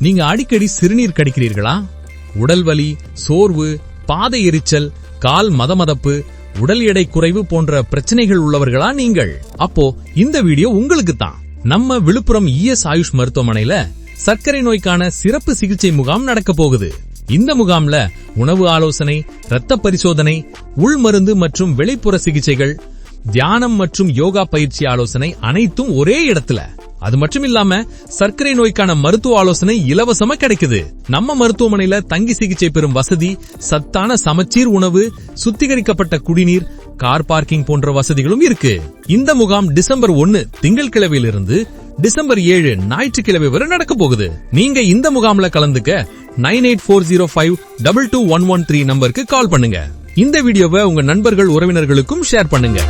நீங்க அடிக்கடி சிறுநீர் கடிக்கிறீர்களா? உடல் வலி சோர்வு பாதை எரிச்சல் கால் மதமதப்பு உடல் எடை குறைவு போன்ற பிரச்சனைகள் உள்ளவர்களா நீங்கள்? அப்போ இந்த வீடியோ உங்களுக்கு தான் நம்ம விழுப்புரம் இஎஸ் ஆயுஷ் மருத்துவமனையில சர்க்கரை நோய்க்கான சிறப்பு சிகிச்சை முகாம் நடக்க போகுது. இந்த முகாம்ல உணவு ஆலோசனை இரத்த பரிசோதனை உள் மருந்து மற்றும் வெளிப்புற சிகிச்சைகள் தியானம் மற்றும் யோகா பயிற்சி ஆலோசனை அனைத்தும் ஒரே இடத்துல. அது மட்டும் இல்லாம சர்க்கரை நோய்க்கான மருத்துவ ஆலோசனை இலவசமா கிடைக்குது. நம்ம மருத்துவமனையில தங்கி சிகிச்சை பெறும் வசதி சத்தான சமச்சீர் உணவு சுத்திகரிக்கப்பட்ட குடிநீர் கார் பார்க்கிங் போன்ற வசதிகளும் இருக்கு. இந்த முகாம் டிசம்பர் ஒன்னு திங்கட்கிழமையிலிருந்து டிசம்பர் ஏழு ஞாயிற்றுக்கிழமை வரை நடக்க போகுது. நீங்க இந்த முகாம்ல கலந்துக்க nine eight four zero five double two one one three நம்பருக்கு கால் பண்ணுங்க. இந்த வீடியோவை உங்க நண்பர்கள் உறவினர்களுக்கும் ஷேர் பண்ணுங்க.